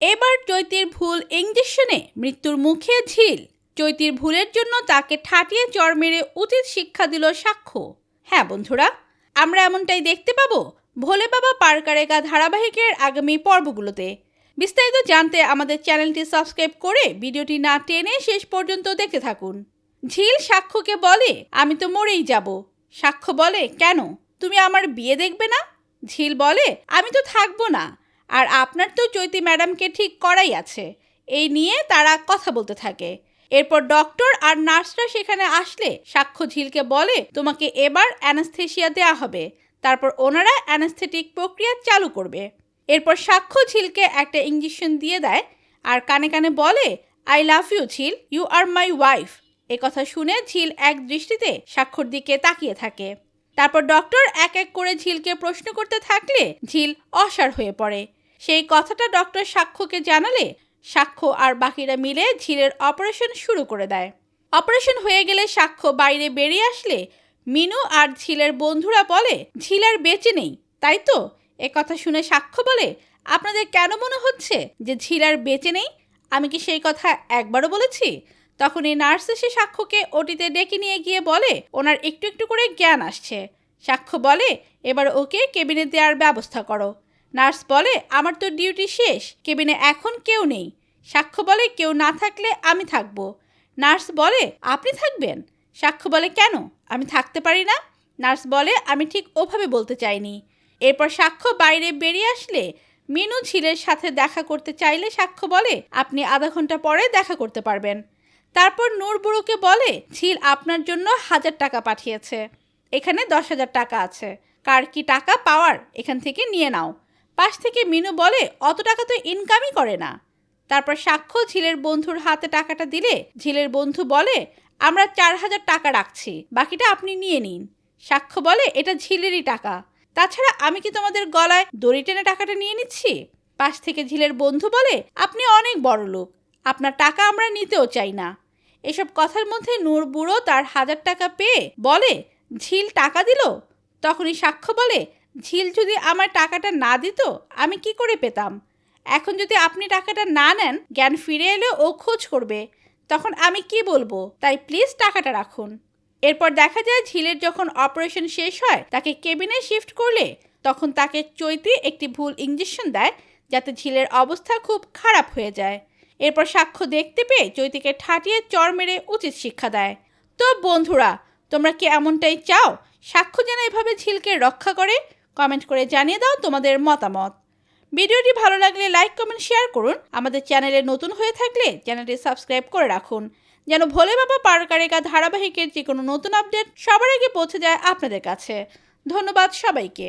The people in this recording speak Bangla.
এবার চৈতির ভুল ইঞ্জেকশনে মৃত্যুর মুখে ঝিল। চৈতির ভুলের জন্য তাকে ঠাটিয়ে চর মেরে উচিত শিক্ষা দিল সাক্ষ্য। হ্যাঁ বন্ধুরা, আমরা এমনটাই দেখতে পাবো ভোলে বাবা পারকারেগা ধারাবাহিকের আগামী পর্বগুলোতে। বিস্তারিত জানতে আমাদের চ্যানেলটি সাবস্ক্রাইব করে ভিডিওটি না টেনে শেষ পর্যন্ত দেখতে থাকুন। ঝিল সাক্ষ্যকে বলে, আমি তো মরেই যাব। সাক্ষ্য বলে, কেন? তুমি আমার বিয়ে দেখবে না? ঝিল বলে, আমি তো থাকব না। আর আপনার তো চৈতি ম্যাডামকে ঠিক করাই আছে। এই নিয়ে তারা কথা বলতে থাকে। এরপর ডক্টর আর নার্সরা সেখানে আসলে সাক্ষ্য ঝিলকে বলে, তোমাকে এবার অ্যানাস্থেশিয়া দেওয়া হবে। তারপর ওনারা অ্যানাস্থেটিক প্রক্রিয়া চালু করবে। এরপর সাক্ষ্য ঝিলকে একটা ইঞ্জেকশন দিয়ে দেয় আর কানে কানে বলে, I love you Jhil, you are my wife. এ কথা শুনে ঝিল এক দৃষ্টিতে সাক্ষর দিকে তাকিয়ে থাকে। তারপর ডক্টর এক এক করে ঝিলকে প্রশ্ন করতে থাকলে ঝিল অসার হয়ে পড়ে। সেই কথাটা ডক্টর সাক্ষ্যকে জানালে সাক্ষ্য আর বাকিরা মিলে ঝিলের অপারেশন শুরু করে দেয়। অপারেশন হয়ে গেলে সাক্ষ্য বাইরে বেরিয়ে আসলে মিনু আর ঝিলের বন্ধুরা বলে, ঝিল আর বেঁচে নেই, তাই তো? এ কথা শুনে সাক্ষ্য বলে, আপনাদের কেন মনে হচ্ছে যে ঝিল আর বেঁচে নেই? আমি কি সেই কথা একবারও বলেছি? তখন এই নার্স এসে সাক্ষ্যকে ওটিতে ডেকে নিয়ে গিয়ে বলে, ওনার একটু একটু করে জ্ঞান আসছে। সাক্ষ্য বলে, এবার ওকে কেবিনে দেওয়ার ব্যবস্থা করো। নার্স বলে, আমার তো ডিউটি শেষ, কেবিনে এখন কেউ নেই। সাক্ষ্য বলে, কেউ না থাকলে আমি থাকব। নার্স বলে, আপনি থাকবেন? সাক্ষ্য বলে, কেন? আমি থাকতে পারি না। নার্স বলে, আমি ঠিক ওভাবে বলতে চাইনি। এরপর সাক্ষ্য বাইরে বেরিয়ে আসলে, মিনু ঝিলের সাথে দেখা করতে চাইলে সাক্ষ্য বলে, আপনি আধা ঘণ্টা পরে দেখা করতে পারবেন। তারপর নূর বুড়োকে বলে, ঝিল আপনার জন্য হাজার টাকা পাঠিয়েছে। এখানে দশ হাজার টাকা আছে। কার কি টাকা পাওয়ার, এখান থেকে নিয়ে নাও। পাশ থেকে মিনু বলে, অত টাকা তো ইনকামই করে না। তারপর সাক্ষ্য ঝিলের বন্ধুর হাতে টাকাটা দিলে, ঝিলের বন্ধু বলে, আমরা চার হাজার টাকা রাখছি, বাকিটা আপনি নিয়ে নিন। সাক্ষ্য বলে, এটা ঝিলেরই টাকা। তাছাড়া আমি কি তোমাদের গলায় দড়ি টেনে টাকাটা নিয়ে নিচ্ছি? পাশ থেকে ঝিলের বন্ধু বলে, আপনি অনেক বড় লোক, আপনার টাকা আমরা নিতেও চাই না। এসব কথার মধ্যে নূর বুড়ো তার হাজার টাকা পেয়ে বলে, ঝিল টাকা দিল? তখনই সাক্ষ্য বলে ঝিল যদি আমার টাকাটা না দিত, আমি কি করে পেতাম? এখন যদি আপনি টাকাটা না নেন, জ্ঞান ফিরে এলে ও খোঁজ করবে। তখন আমি কি বলব? তাই প্লিজ টাকাটা রাখুন। এরপর দেখা যায় ঝিলের যখন অপারেশন শেষ হয়, তাকে কেবিনে শিফট করলে, তখন তাকে চৈতি একটি ভুল ইঞ্জেকশন দেয়, যাতে ঝিলের অবস্থা খুব খারাপ হয়ে যায়। এরপর সাক্ষ্য দেখতে পেয়ে চৈতিকে ঠাটিয়ে চর মেরে উচিত শিক্ষা দেয়। তো বন্ধুরা, তোমরা কি এমনটাই চাও? সাক্ষ্য যেন এভাবে ঝিলকে রক্ষা করে কমেন্ট করে জানিয়ে দাও তোমাদের মতামত। ভিডিওটি ভালো লাগলে লাইক, কমেন্ট, শেয়ার করুন। আমাদের চ্যানেলে নতুন হয়ে থাকলে চ্যানেলটি সাবস্ক্রাইব করে রাখুন। যেন ভোলে বাবা পারকারেকা ধারাবাহিকের যে কোনো নতুন আপডেট সবার আগে পৌঁছে যায় আপনাদের কাছে। ধন্যবাদ সবাইকে।